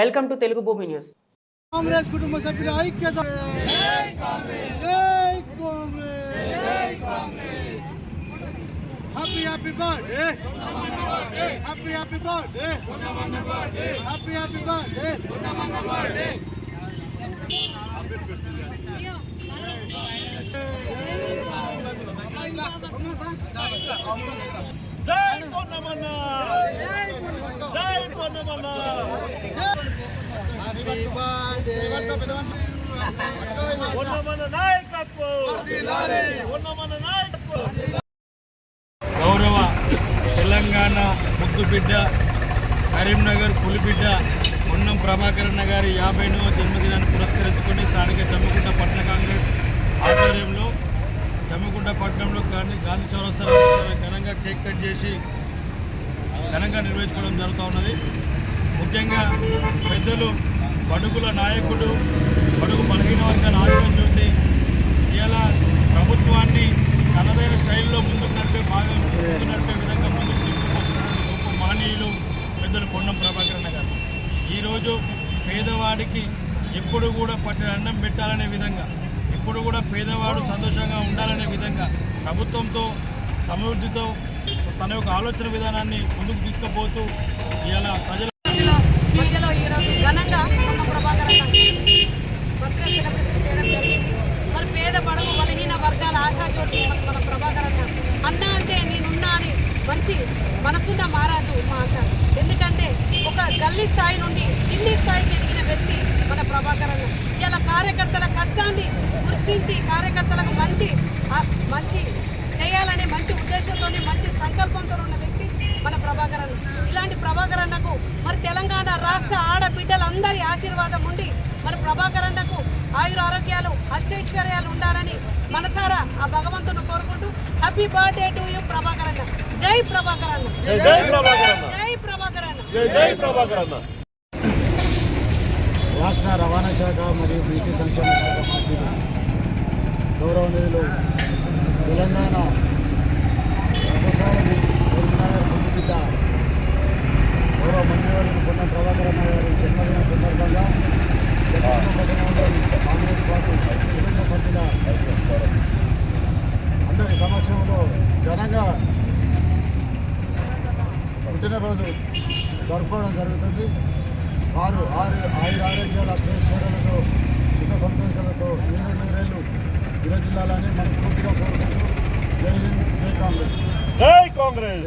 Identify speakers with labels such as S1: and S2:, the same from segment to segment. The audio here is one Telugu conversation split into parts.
S1: వెల్కమ్ టు తెలుగు భూమి న్యూస్.
S2: కాంగ్రెస్ కుటుంబ సభ్యుల ఐక్యత. జై Congress. Happy happy birthday happy happy birthday happy happy birthday
S3: జై పొన్నమన్న! జై పొన్నమన్న!
S2: హ్యాపీ బర్త్డే
S3: పొన్నమన్న నాయకత్వం! పొన్నమన్న నాయకత్వం!
S4: గౌరవ తెలంగాణ ముద్దుబిడ్డ కరీంనగర్ పులిబిడ్డ పొన్నం ప్రభాకరన్న గారి యాభైనవ జన్మదినాన్ని పురస్కరించుకొని స్థానిక జమ్మికుంట పట్టణ కాంగ్రెస్ ఆధ్వర్యంలో జమ్మికుంట పట్టణంలో గాంధీ గాంధీ చౌరస్తా ఘనంగా కేక్ కట్ చేసి ఘనంగా నిర్వహించుకోవడం జరుగుతూ ఉన్నది. ముఖ్యంగా పెద్దలు బడుగుల నాయకుడు బడుగు బలహీన వర్గాల చూసి ఇలా ప్రభుత్వాన్ని తనదైన శైలిలో ముందుకు నడిపే భాగం ముందుకు నడిపే విధంగా ముందుకు తీసుకుపోతున్నటువంటి గొప్ప మహనీయులు పెద్దలు పొన్నం ప్రభాకరణ గారు. ఈరోజు పేదవాడికి ఎప్పుడు కూడా పట్టిన అన్నం పెట్టాలనే విధంగా ఎప్పుడు కూడా పేదవాడు సంతోషంగా ఉండాలనే విధంగా ప్రభుత్వంతో సమృద్ధితో తన యొక్క ఆలోచన విధానాన్ని ముందుకు తీసుకుపోతూ ఇలా ప్రజల
S5: మధ్యలో మధ్యలో ఈరోజు ఘనంగా పొన్న ప్రభాకర్ మరి పేద బడుగు బలహీన వర్గాల ఆశాజ్యోతి మన మన ప్రభాకర్ అన్న. అన్న అంటే నేనున్నా అని మంచి మనసున్న మహారాజు మా అంటారు ఎందుకంటే ఒక గల్లీ స్థాయి నుండి ఢిల్లీ స్థాయికి ఎదిగిన వ్యక్తి మన ప్రభాకర్ అన్న ఇలా కార్యకర్తల కష్టాన్ని గుర్తించి కార్యకర్తలకు మంచి మంచి చేయాలనే మంచి ఉద్దేశంతోనే మంచి సంకల్పంతో ఉన్న వ్యక్తి మన ప్రభాకర్ అన్న. ఇలాంటి ప్రభాకర్ అన్నకు మరి తెలంగాణ రాష్ట్ర ఆడబిడ్డలందరి ఆశీర్వాదం ఉండి మరి ప్రభాకర్ అన్నకు ఆయుర ఆరోగ్యాలు అష్టైశ్వర్యాలు ఉండాలని మనసారా ఆ భగవంతుని కోరుకుంటూ happy birthday to you Prabhakar అన్న. జై ప్రభాకర్ అన్న.
S3: జై ప్రభాకర్ అన్న.
S5: జై ప్రభాకర్ అన్న.
S3: జై ప్రభాకర్ అన్న.
S2: రాష్ట్ర రవాణా శాఖ మరియు బీసీ సంక్షేమ శాఖ మంత్రులు గౌరవ నిధులు తెలంగాణ వ్యవసాయ కరీంనగర్ పొందుబిడ్డ గౌరవ మంత్రివర్యులు పొన్న ప్రభాకరన్న గారి జన్మదిన సందర్భంగా కాంగ్రెస్ పార్టీ కుటుంబ సభ్యుల అందరి సమక్షంలో ఘనంగా పుట్టినరోజు జరుపుకోవడం జరుగుతుంది. వారు ఆరు ఆయుర ఆరోగ్యాల అష్టైశ్వర్యాలతో సుఖ సంతోషాలతో ఎన్నో నూరేళ్ళు విరజిల్లాలని మనస్ఫూర్తిగా కోరుకుంటూ జై హింద్ జై కాంగ్రెస్.
S3: జై కాంగ్రెస్!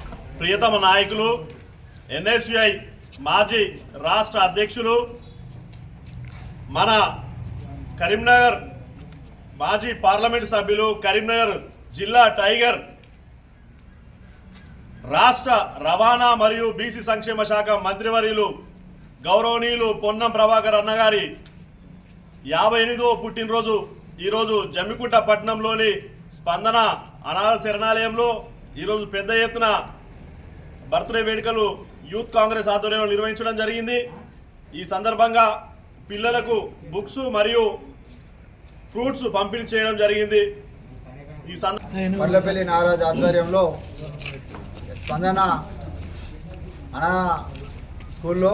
S3: ప్రియతమ నాయకులు ఎన్ఎస్యుఐ మాజీ రాష్ట్ర అధ్యక్షులు మన కరీంనగర్ మాజీ పార్లమెంట్ సభ్యులు కరీంనగర్ జిల్లా టైగర్ రాష్ట్ర రవాణా మరియు బీసీ సంక్షేమ శాఖ మంత్రివర్యులు గౌరవనీయులు పొన్నం ప్రభాకర్ అన్నగారి యాభై ఎనిమిదో పుట్టినరోజు ఈరోజు జమ్మికుంట పట్టణంలోని స్పందన అనాథ శరణాలయంలో ఈరోజు పెద్ద ఎత్తున బర్త్డే వేడుకలు యూత్ కాంగ్రెస్ ఆధ్వర్యంలో నిర్వహించడం జరిగింది. ఈ సందర్భంగా పిల్లలకు బుక్స్ మరియు ఫ్రూట్స్ పంపిణీ చేయడం జరిగింది. ఈ
S6: సందర్భపల్లి నారాజ్ ఆధ్వర్యంలో స్పందన అనా స్కూల్లో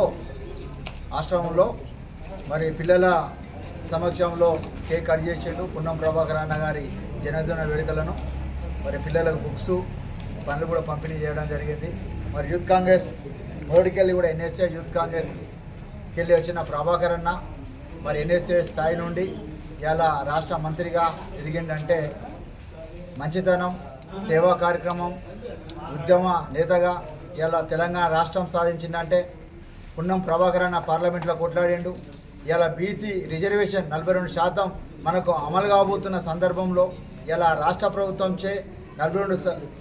S6: ఆశ్రమంలో మరి పిల్లల సమక్షంలో కేక్ కట్ చేసిండు పున్నం ప్రభాకర్ అన్న గారి జన్మదిన వేడుకలను మరి పిల్లలకు బుక్స్ పనులు కూడా పంపిణీ చేయడం జరిగింది. మరి యూత్ కాంగ్రెస్ మొదటికెళ్ళి కూడా ఎన్ఎస్ఏ యూత్ కాంగ్రెస్ కెళ్ళి వచ్చిన ప్రభాకర్ అన్న మరి ఎన్ఎస్ఏ స్థాయి నుండి ఇలా రాష్ట్ర మంత్రిగా ఎదిగిందంటే మంచితనం సేవా కార్యక్రమం ఉద్యమ నేతగా ఇలా తెలంగాణ రాష్ట్రం సాధించిందంటే పున్నం ప్రభాకర్ అన్న పార్లమెంట్లో కొట్లాడిండు. ఇలా బీసీ రిజర్వేషన్ నలభై రెండు శాతం మనకు అమలు కాబోతున్న సందర్భంలో ఇలా రాష్ట్ర ప్రభుత్వం చే నలభై రెండు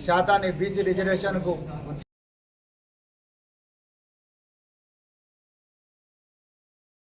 S6: శాతాన్ని బీసీ రిజర్వేషన్కు